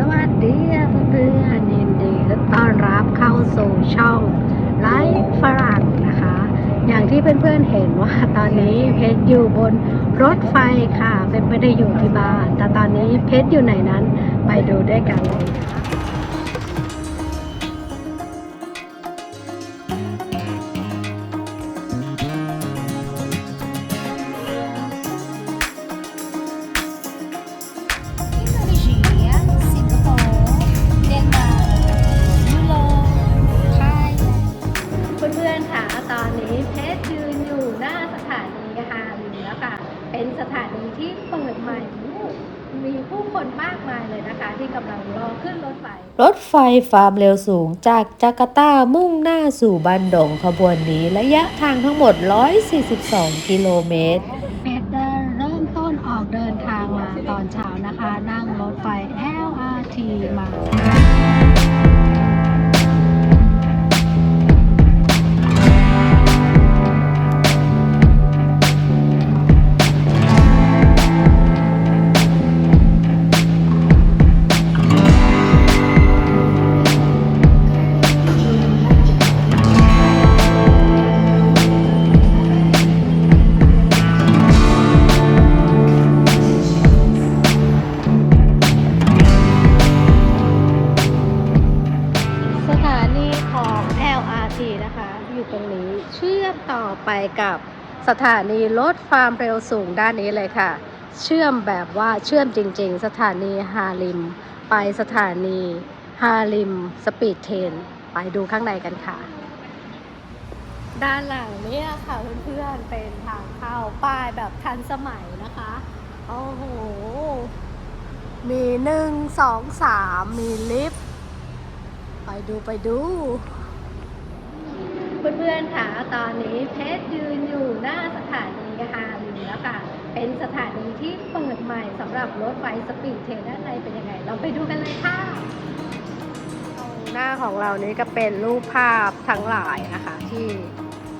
สวัสดีเพื่อนๆยินดีต้อนรับเข้าสู่ช่องไลฟ์ฝรั่งนะคะ อย่างที่เพื่อนๆเห็นว่าตอนนี้เพชรอยู่บนรถไฟค่ะ เป็นไม่ได้อยู่ที่บ้าน แต่ตอนนี้เพชรอยู่ไหนนั้นไปดูด้วยกันเลยค่ะ ฟาร์มเร็วสูงจากจาการ์ตามุ่งหน้าสู่บันดงขบวนนี้ระยะทางทั้งหมด 142 กิโลเมตรเพชรได้เริ่มต้นออกเดินทางมาตอนเช้านะคะ นั่งรถไฟ LRT มา กับสถานีรถความเร็วสูงด้านนี้เลยค่ะ เชื่อมแบบว่าเชื่อมจริง ๆ สถานีฮาลิม ไปสถานีฮาลิมสปีดเทนไปดูข้างในกันค่ะ ด้านหลังเนี่ยค่ะเพื่อนๆเป็นทางเข้าป้ายแบบทันสมัยนะคะโอ้โหมีหนึ่งสองสามมีลิฟต์ไปดูไปดู เพื่อนๆค่ะตอนนี้เพชรยืนอยู่หน้าสถานีฮาลิมแล้วค่ะ เป็นสถานีที่เปิดใหม่สำหรับรถไฟสปีดเทรนด้านในเป็นยังไง เราไปดูกันเลยค่ะหน้าของเรานี้ก็เป็นรูปภาพทั้งหลายนะคะ ที่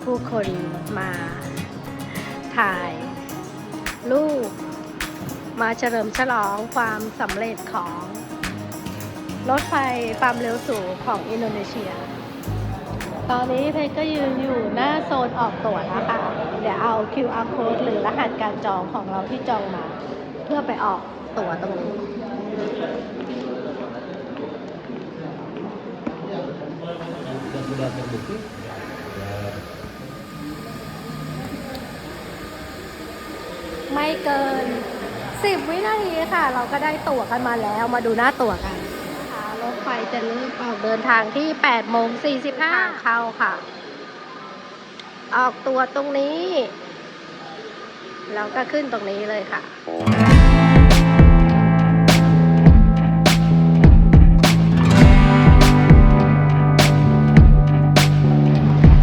ผู้คนมาถ่าย รูป มาเฉลิมฉลองความสำเร็จของ รถไฟความเร็วสูงของอินโดนีเซีย ตอนนี้เพชรก็ยืนอยู่หน้าโซนออกตั๋วนะคะ เดี๋ยวเอา QR code หรือรหัสการจองของเราที่จองมา เพื่อไปออกตั๋วตรงนี้ไม่เกิน 10 วินาทีค่ะ เราก็ได้ตั๋วกันมาแล้วมาดูหน้าตั๋วกัน จะเริ่มออกเดินทางที่8โมง45ทางเข้าค่ะ ออกตัวตรงนี้ แล้วก็ขึ้นตรงนี้เลยค่ะ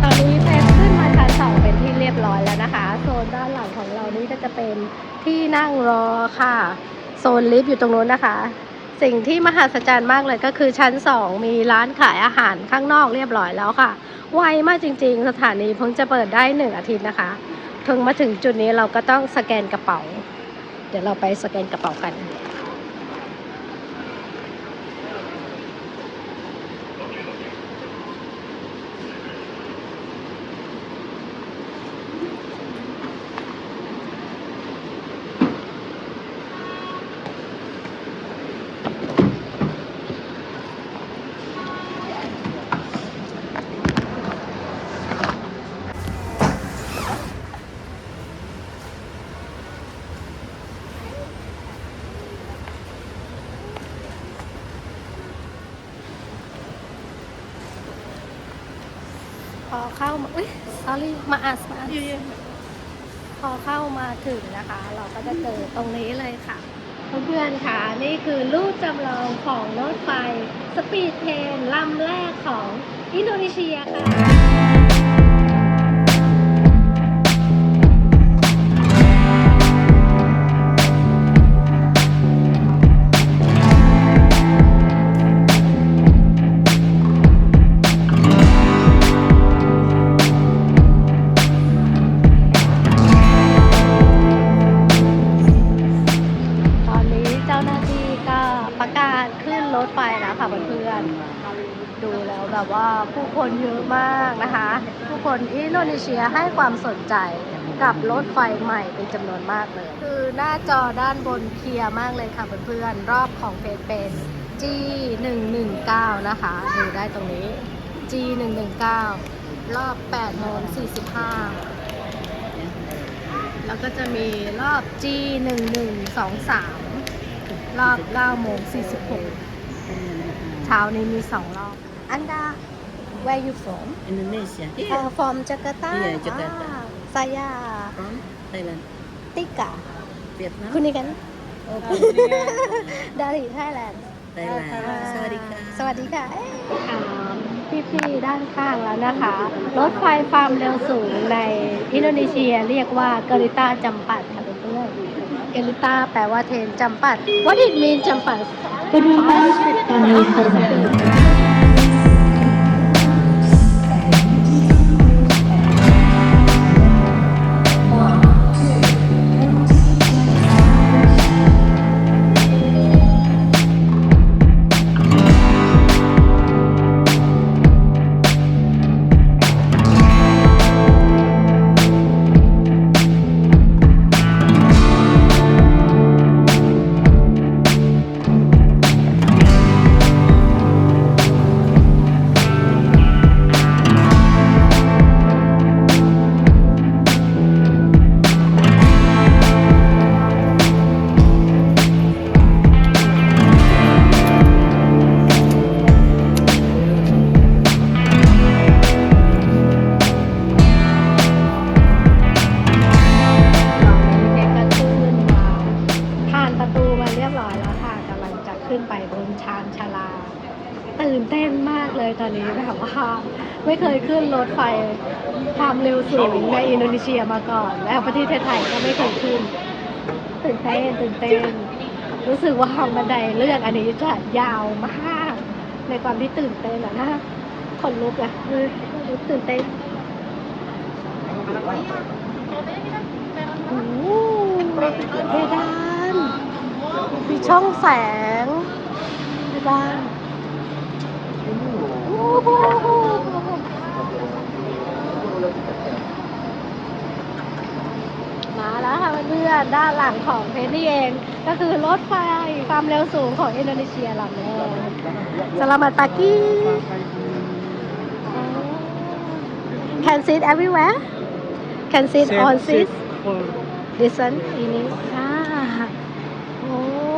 ตอนนี้เพชรขึ้นมาชั้นสองเป็นที่เรียบร้อยแล้วนะคะโซนด้านหลังของเรานี่ก็จะเป็นที่นั่งรอค่ะ โซนลิฟต์อยู่ตรงนู้นนะคะ สิ่งที่มหัศจรรย์มากเลยก็คือชั้นสองมีร้านขายอาหารข้างนอกเรียบร้อยแล้วค่ะ ไวมากจริง ๆ สถานีเพิ่งจะเปิดได้หนึ่งอาทิตย์นะคะถึงมาถึงจุดนี้เราก็ต้องสแกนกระเป๋า เดี๋ยวเราไปสแกนกระเป๋ากัน พอเข้ามาอุ้ย sorry มาอัสมาอัสพอเข้ามาถึงนะคะ เราก็จะเจอตรงนี้เลยค่ะ เพื่อนๆค่ะ นี่คือรูปจำลองของรถไฟ สปีดเทรนลำแรกของอินโดนีเซียค่ะ ผู้คนอินโดนีเซียให้ความสนใจกับรถไฟใหม่เป็นจำนวนมากเลย คือหน้าจอด้านบนเคลียร์มากเลยค่ะเพื่อนๆ รอบของเพจเป็น G 1 1 9 นะคะดูได้ตรงนี้ G 1 1 9 รอบ8โมง45 แล้วก็จะมีรอบ G 1 1 2 3 รอบ9โมง46เช้านี้มี 2 รอบ อันดา where you from Indonesia. uh, Here from Jakarta Iya, Jakarta. Ah, saya from Thailand. Tika Vietnam. Kunikan Oh, Kuningan. dari Thailand Thailand. อ่า Sawadika. สวัสดีค่ะพี่พี่ๆด้านข้างแล้วนะคะ รถไฟความเร็วสูงในอินโดนีเซียเรียกว่าเกริตาจำปัดค่ะเพื่อนๆเกริตาแปลว่าเทรนจำปัด What it mean จำปัดตอน เร็วสูงในอินโดนีเซียมาก่อน แล้วประเทศไทยก็ไม่เคยขึ้นตื่นเต้นตื่นเต้นรู้สึกว่าบันไดเลื่อนอันนี้จะยาวมาก ในความที่ตื่นเต้นอะนะคนลุกอะเออตื่นเต้นโอ้โหเพดานมีช่องแสงเพดานโอ้โหมาแล้วค่ะ เพื่อนๆด้านหลังของเพชรนี่เอง ก็คือรถไฟความเร็วสูงของอินโดนีเซียลำแรกสลามัตปากี Can sit everywhere Can sit on seat This one ini ah oh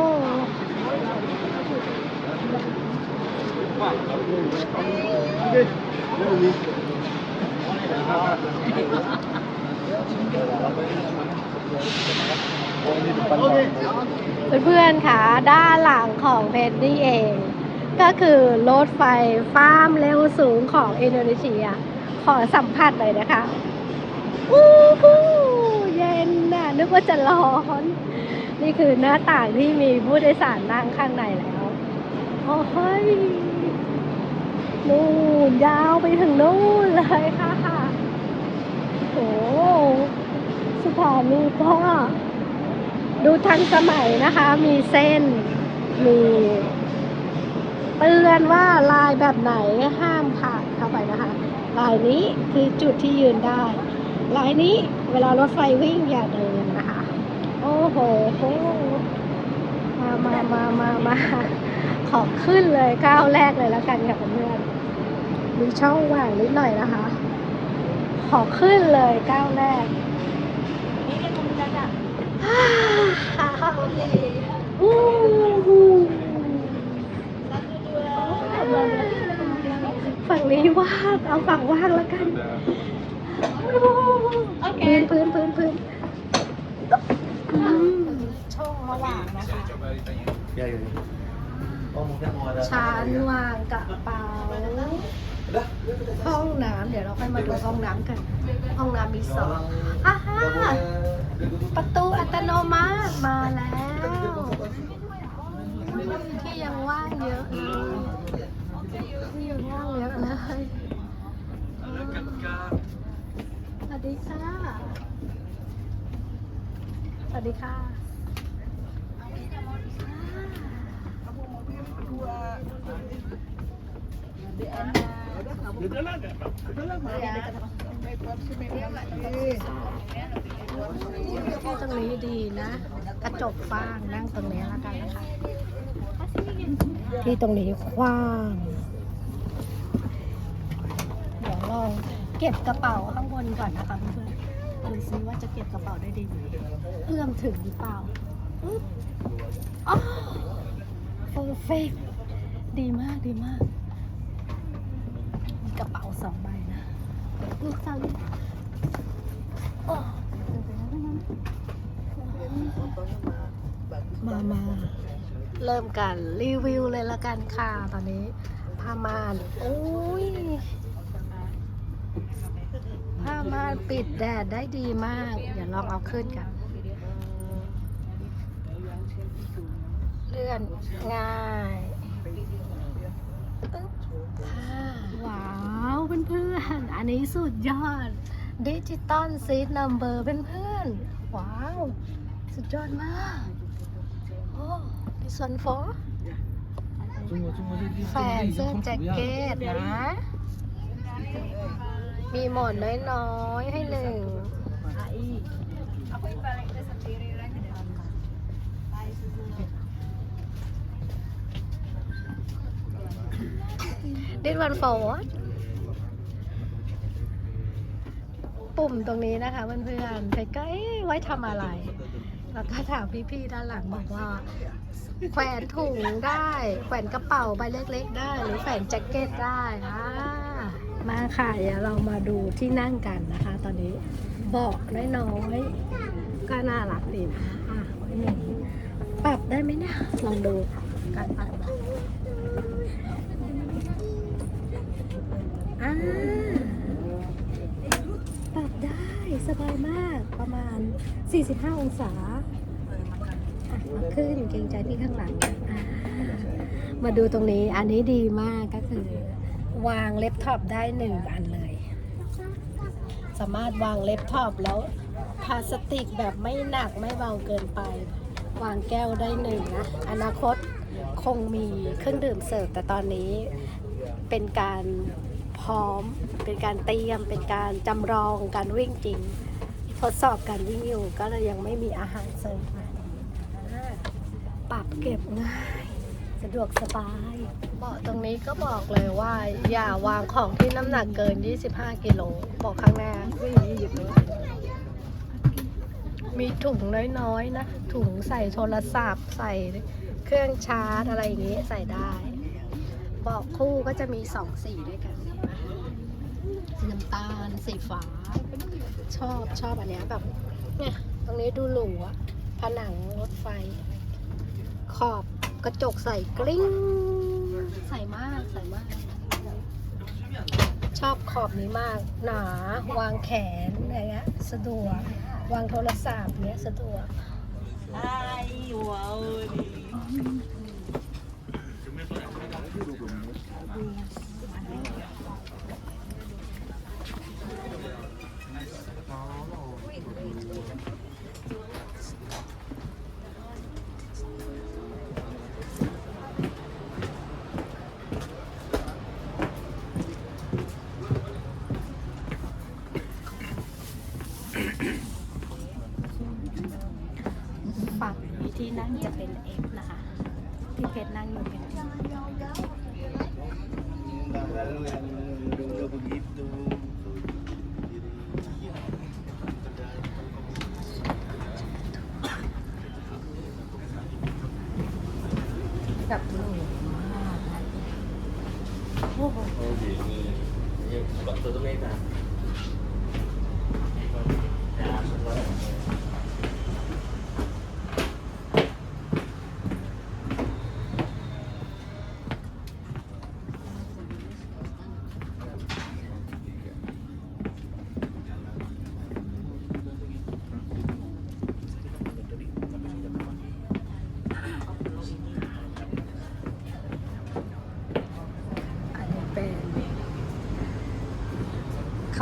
เเพื่อนๆค่ะ ด้านหลังของเพนนี่เอง ก็คือรถไฟฟ้ามเร็วสูงของอินโดนีเซีย ขอสัมผัสหน่อยนะคะอู้หูเย็นน่ะนึกว่าจะร้อน นี่คือหน้าต่างที่มีผู้โดยสารนั่งข้างในแล้ว โอ้ยนู่นยาวไปถึงนู่นเลยค่ะโอ้ สถานีก็ดูทันสมัยนะคะ มีเส้น มีเตือนว่าลายแบบไหนห้ามผ่านเข้าไปนะคะ ลายนี้คือจุดที่ยืนได้ ลายนี้เวลารถไฟวิ่งอย่าเดินนะคะ โอ้โหโหมามามามามาขอขึ้นเลยก้าวแรกเลยแล้วกันค่ะเพื่อนมีช่องว่างนิดหน่อยนะคะ ขอขึ้นเลยก้าวแรก ฝั่งนี้ว่างเอาฝั่งว่างแล้วกันพื้นพื้นพื้นพื้นอืมช่องระหว่างนะคะ Ya, ya, ya. Oh, mungkin mau ada. ชั้นวางกระเป๋า ห้องน้ำเดี๋ยวเราค่อยมาดูห้องน้ำกัน ห้องน้ำมีสองอ่าฮะประตูอัตโนมัติมาแล้ว ที่ยังว่างเยอะเลยที่ยังว่างเยอะเลยสวัสดีค่ะ สวัสดีค่ะที่ ตรงนี้ดีนะ กระจกฟ้างนั่งตรงนี้แล้วกันนะคะ ที่ตรงนี้กว้าง เดี๋ยวลองเก็บกระเป๋าข้างบนก่อนนะคะเพื่อนๆดูซิว่าจะเก็บกระเป๋าได้ดีไหมเอื้อมถึงหรือเปล่าอึ๊บอ๋อเพอร์เฟกดีมากดีมากมี กระเป๋าสองใบนะลูกสาวมามา เริ่มกันรีวิวเลยละกันค่ะ ตอนนี้ผ้าม่านโอ้ยผ้าม่านปิดแดดได้ดีมาก เดี๋ยวลองเอาขึ้นกันเลื่อนง่ายอึ๊บผ้าว้าวเพื่อ นี้สุดยอดดิจิตอลซีดนัมเบอร์เพื่อนๆ ว้าว สุดยอดมาก โอ้ this one for แฟนเสื้อแจ็คเก็ตนะ มีหมอนน้อยๆ ให้หนึ่ง This one for what ปุ่มตรงนี้นะคะเพื่อนๆเพชรก็เอ๊ะไว้ทำอะไร แล้วก็ถามพี่ๆด้านหลังบอกว่า แขวนถุงได้ แขวนกระเป๋าใบเล็กๆได้ หรือแขวนแจ็คเก็ตได้อ่ามาค่ะเดี๋ยวเรามาดูที่นั่งกันนะคะ ตอนนี้เบาะน้อยๆก็น่ารักดีนะอะนึ่ปรับได้ไหมเนี่ยลองดูการปรับเบาะอ่าปรับได้ สบายมากประมาณ 45 องศาอะมาขึ้นเกรงใจที่ข้างหลังอ่ามาดูตรงนี้อันนี้ดีมากก็คือ วางเล็ปท็อปได้หนึ่งอันเลย สามารถวางเล็ปท็อปแล้วพลาสติกแบบไม่หนักไม่เบาเกินไป วางแก้วได้หนึ่งนะอนาคตคงมีเครื่องดื่มเสิร์ฟแต่ตอนนี้เป็นการพร้อม เป็นการเตรียมเป็นการจำลองการวิ่งจริง ทดสอบการวิ่งอยู่ก็เลยยังไม่มีอาหารเสริมนะปรับเก็บง่าย สะดวกสบายเบาะตรงนี้ก็บอกเลยว่า อย่าวางของที่น้ำหนักเกิน 25 กิโลบอกข้างหน้ามีถุงน้อยๆนะ ถุงใส่โทรศัพท์ ใส่เครื่องชาร์จอะไรอย่างงี้ใส่ได้เบาะคู่ก็จะมีสองสีด้วยกัน น้ำตาลสีฟ้า ชอบชอบอันเนี้ยแบบเนี่ยตรงนี้ดูหรูอะผนังรถไฟ ขอบกระจกใส่กลิ้ง ใส่มากใส่มาก ชอบขอบนี้มาก หนาวางแขนอะไรเงี้ยสะดวก วางโทรศัพท์เนี้ยสะดวกฝั่ นี้ที่นั่งจะเป็น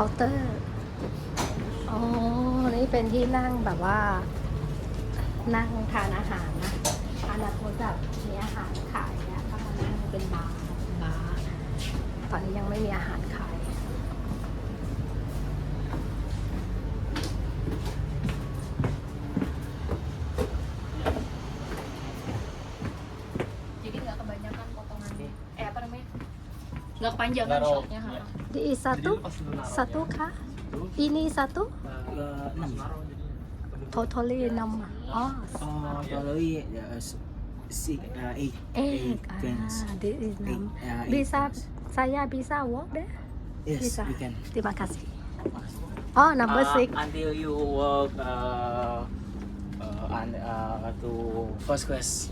าน์เตอร์ อ๋อ นี่เป็นที่นั่งแบบว่า นั่งทานอาหารนะอนาคตแบบมีอาหารขายเนี่ยก็มานั่งเป็นบาร์บาร์ตตอนนี้ยังไม่มีอาหารขาย Jadi nggak kebanyakan potongan eh apa namanya? Nggak kepanjangan shotnya. ha. Di satu satu kah? Ini satu? Enam. Totally enam. Oh, six, eight. eight. Is enam. Uh, eight Bisa saya bisa walk deh? Yes, bisa. we can. Terima kasih. Oh, number Uh, six. Until you walk uh, uh, and, uh, to first class.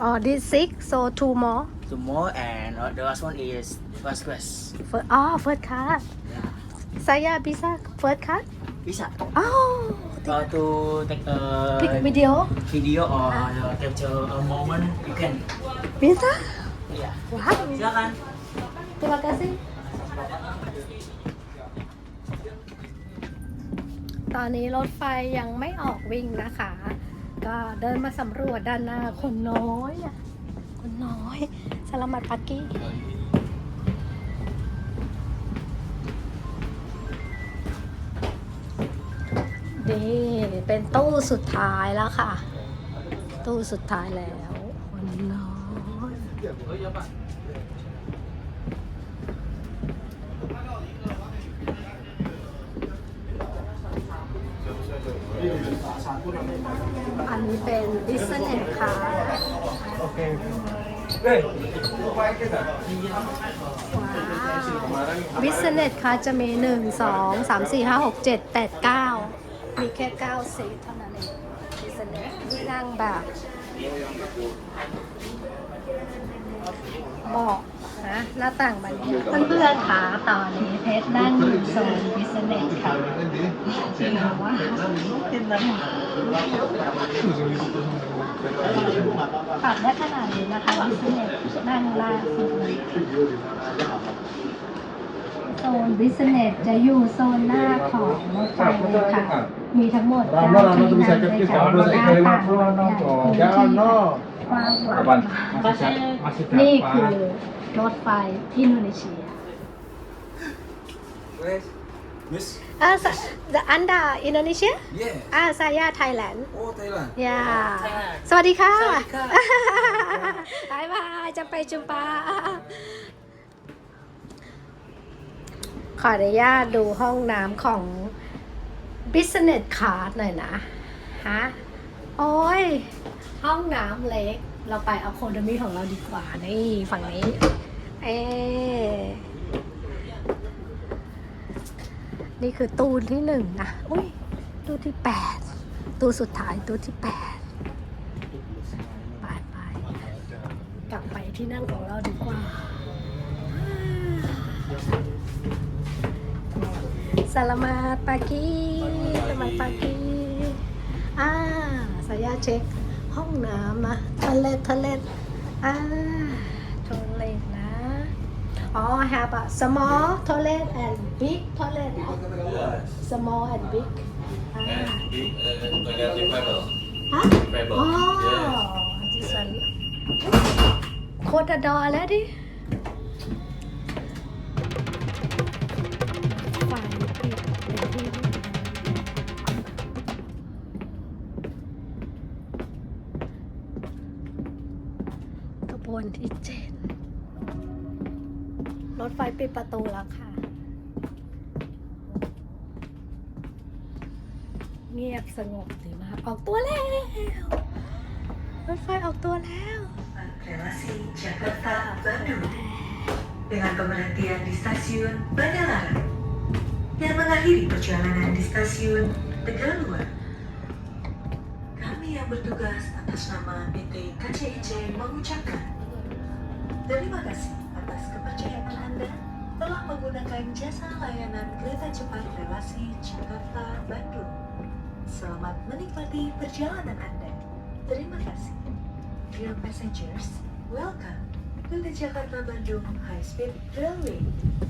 Oh, this six, so two more. Two more and uh, the last one is first class. For, oh, first card. Yeah. Saya bisa first card? Bisa. Oh, Uh, to take a pick video. video or uh, capture a moment, you can. Bisa? Yeah. Wow. Silakan. Terima kasih. ตอนนี้รถไฟยังไม่ออกวิ่งนะคะ ก็เดินมาสำรวจด้านหน้าคนน้อยอะคนน้อยสลามัดปักกี้นี่เป็นตู้สุดท้ายแล้วค่ะ ตู้สุดท้ายแล้วคนน้อย อันนี้เป็นบิสเนสค่ะบิสเนสค่ะจะมี 1 2 3 4 5 6 7 8 9 มีแค่9ซีทเท่านั้นเองบิสเนสที่นั่งแบบเบอกนะหน้าต่างบรรยากาศเพื่อนๆค่ะตอนนี้เพชรนั่งอยู่โซนบิสเนสค่ะจริงว่าปรับได้ขนาดนี้นะคะบิสเนสนั่งล่างสุดเลยโซนบิสเนสจะอยู่โซนหน้าของรถไฟเลยค่ะ มีทั้งหมดเก้าที่นั่งด้วยกันหน้าต่างใหญ่พื้นที่ กว้างขวางนี่คือรถไฟอินโดนีเซีย Miss? อ่าอันดาอินโดนีเซีย Yeah. อ่าซายาไทยแลนด์ Oh, Thailand. ยาสวัสดีค่ะ บายบาย จะไปจุมปา ขออนุญาตดูห้องน้ำของ Business Card หน่อยนะ ฮะ โอ้ย ห้องน้ำเล็ก เราไปเอาโคดมีของเราดีกว่า นี่ฝั่งนี้ เอ๊ะนี่คือตู้ที่หนึ่งนะ อุ้ย ตู้ที่แปด ตู้สุดท้ายตู้ที่แปดไปไปกลับไปที่นั่งของเราดีกว่าสลามาปากีสลามาปากีอ่า สายาเช็คห้องน้ำนะทะเลทะเลอ่าทะเลนะ อ๋อ have a small toilet and big toilet small and big อ่าฮะอ๋อดิฉันโคตรดอแล้วดิ ปิดประตูแล้วค่ะ เงียบสงบดีมากออกตัวแล้ว รถไฟออกตัวแล้ว Relasi Jakarta Bandung dengan pemberhentian di stasiun Badalarang dan mengakhiri perjalanan di stasiun Tegaluar. Kami yang bertugas atas nama PT KCIC mengucapkan terima kasih atas kepercayaan Anda telah menggunakan jasa layanan kereta cepat relasi Jakarta Bandung. Selamat menikmati perjalanan Anda. Terima kasih. Dear passengers, welcome to the Jakarta Bandung High Speed Railway.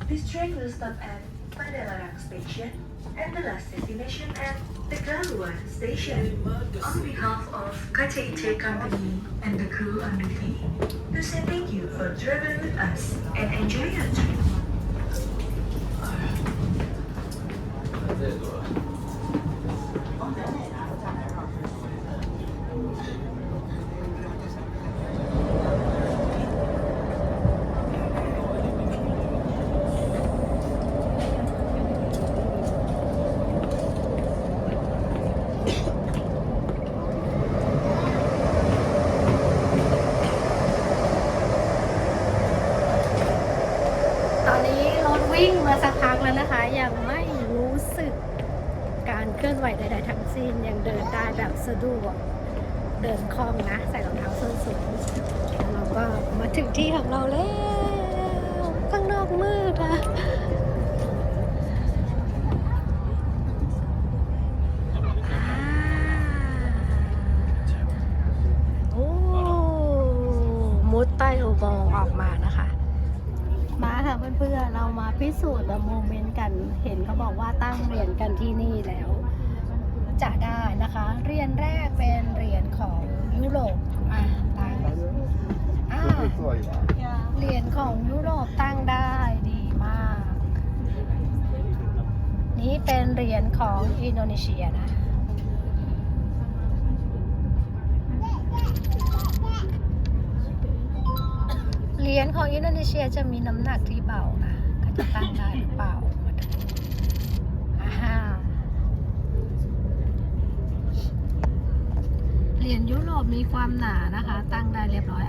This train will stop at Padalarang Station and the last destination at Tegaluar Station. On behalf of KCIC Company and the crew duty, to say thank you for traveling with us and enjoy your trip. อนไหวใดๆทั้งสิ้นยังเดินได้แบบสะดวกเดินคล่องนะ ใส่รองเท้าส้นสูงแล้วเราก็มาถึงที่ของเราแล้วข้างนอกมืดอะอ่าโอ้มุดใต้อุโมงค์ออกมานะคะ มาค่ะเพื่อนๆเรามาพิสูจน์โมเมนต์กัน เห็นเขาบอกว่าตั้งเหรียญกันที่นี่แล้ว จะได้นะคะ เหรียญแรกเป็นเหรียญของยุโรปอะตั้งอ่าเหรียญของยุโรปตั้งได้ดีมาก นี่เป็นเหรียญของอินโดนีเซียนะเหรียญของอินโดนีเซียจะมีน้ำหนักที่เบานะ ก็จะตั้งได้หรือเปล่ามาดูอ่าฮะ เหรียญยุโรปมีความหนานะคะ ตั้งได้เรียบร้อย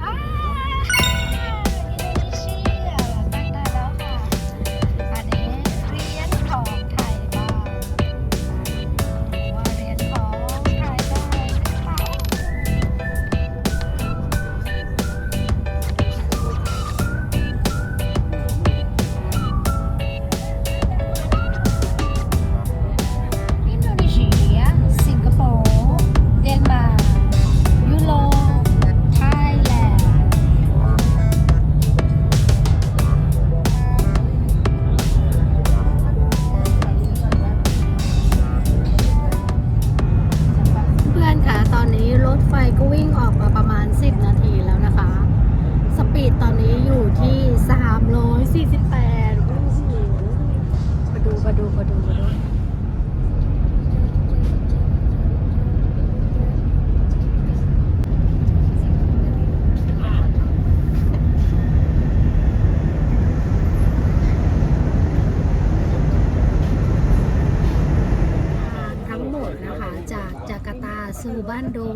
จากจาการ์ตาสู่บ้านดง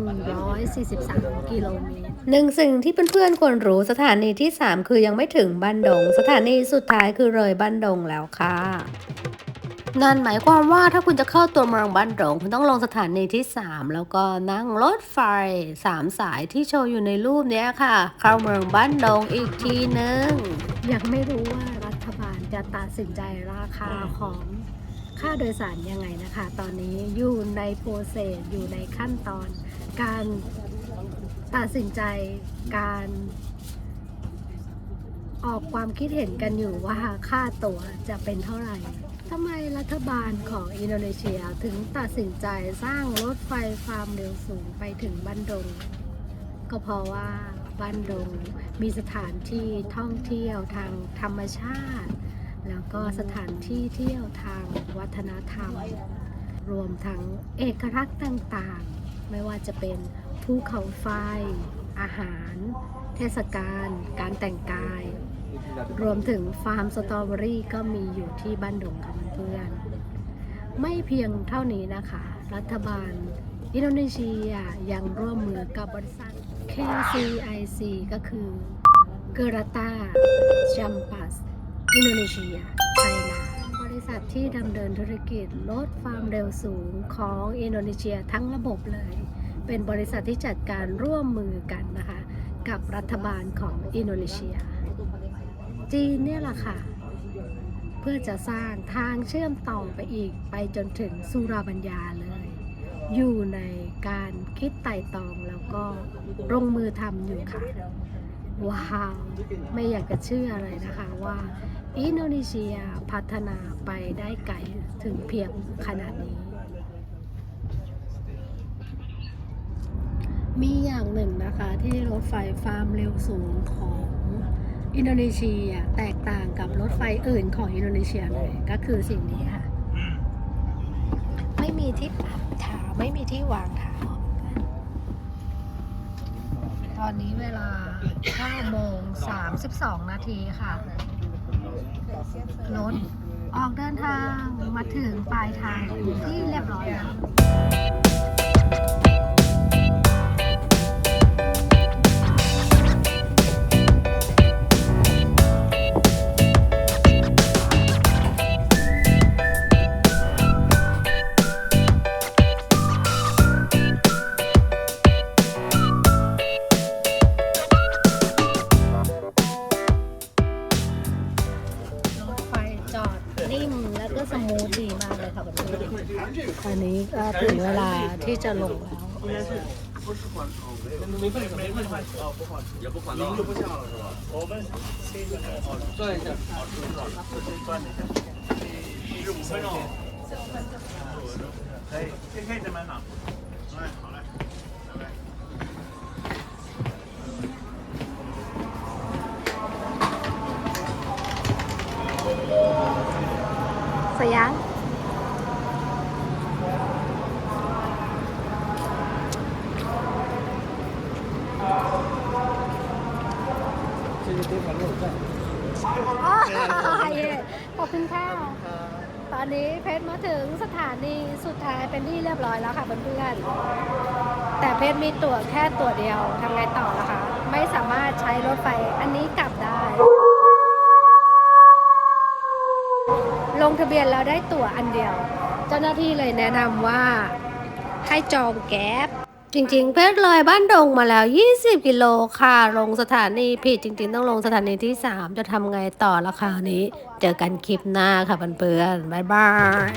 143 กิโลเมตรหนึ่งสิ่งที่เพื่อนๆควรรู้สถานีที่ 3 คือยังไม่ถึงบ้านดง สถานีสุดท้ายคือเลยบ้านดงแล้วค่ะนั่นหมายความว่าถ้าคุณจะเข้าตัวเมืองบ้านดงคุณต้องลงสถานีที่ 3 แล้วก็นั่งรถไฟ 3 สายที่โชว์อยู่ในรูปเนี้ยค่ะ เข้าเมืองบ้านดงอีกทีนึง ยังไม่รู้ว่ารัฐบาลจะตัดสินใจราคาของ ค่าโดยสารยังไงนะคะ ตอนนี้อยู่ในโปรเซสอยู่ในขั้นตอน การตัดสินใจการออกความคิดเห็นกันอยู่ว่าค่าตั๋วจะเป็นเท่าไหร่ทำไมรัฐบาลของอินโดนีเซียถึงตัดสินใจสร้างรถไฟความเร็วสูงไปถึงบันดง ก็เพราะว่าบ้านดงมีสถานที่ท่องเที่ยวทางธรรมชาติ แล้วก็สถานที่เที่ยวทางวัฒนธรรม รวมทั้งเอกลักษณ์ต่างๆ ไม่ว่าจะเป็นภูเขาไฟ อาหาร เทศกาล การแต่งกาย รวมถึงฟาร์มสตรอเบอรี่ก็มีอยู่ที่บ้านดงค่ะเพื่อน ไม่เพียงเท่านี้นะคะ รัฐบาลอินโดนีเซียยังร่วมมือกับบริษัท KCIC ก็คือเกราตาจัมป อินโดนีเซียไทยนาบริษัทที่ดำเนินธุรกิจลดความเร็วสูงของอินโดนีเซียทั้งระบบเลย เป็นบริษัทที่จัดการร่วมมือกันนะคะ กับรัฐบาลของอินโดนีเซีย จีนเนี่ยแหละค่ะ เพื่อจะสร้างทางเชื่อมต่อไปอีกไปจนถึงสุราบัญญาเลย อยู่ในการคิดไต่ตองแล้วก็ลงมือทำอยู่ค่ะว้าว ไม่อยากจะเชื่อเลยนะคะว่า อินโดนีเซียพัฒนาไปได้ไกลถึงเพียงขนาดนี้ มีอย่างหนึ่งนะคะที่รถไฟความเร็วสูงของอินโดนีเซียแตกต่างกับรถไฟอื่นของอินโดนีเซียเลยก็คือสิ่งนี้ค่ะ ไม่มีที่ปักเท้าไม่มีที่วางเท้าตอนนี้เวลา9โมง32 นาทีค่ะ รถออกเดินทางมาถึงปลายทางที่เรียบร้อยแล้ว จะลงแล้ว สยามอ๋อ ขอบคุณค่ะตอนนี้เพชรมาถึงสถานีสุดท้ายเป็นที่เรียบร้อยแล้วค่ะเพื่อนๆแต่เพชรมีตั๋วแค่ตั๋วเดียวทำไงต่อล่ะคะไม่สามารถใช้รถไฟอันนี้กลับได้ ลงทะเบียนแล้วได้ตั๋วอันเดียว เจ้าหน้าที่เลยแนะนำว่าให้จองแก๊ป จริงๆ เพชรเลยบ้านดงมาแล้ว 20 กิโลค่ะ ลงสถานีผิดจริงๆ ต้องลงสถานีที่ 3 จะทำไงต่อละคราวนี้ เจอกันคลิปหน้าค่ะเพื่อนๆบ๊ายบาย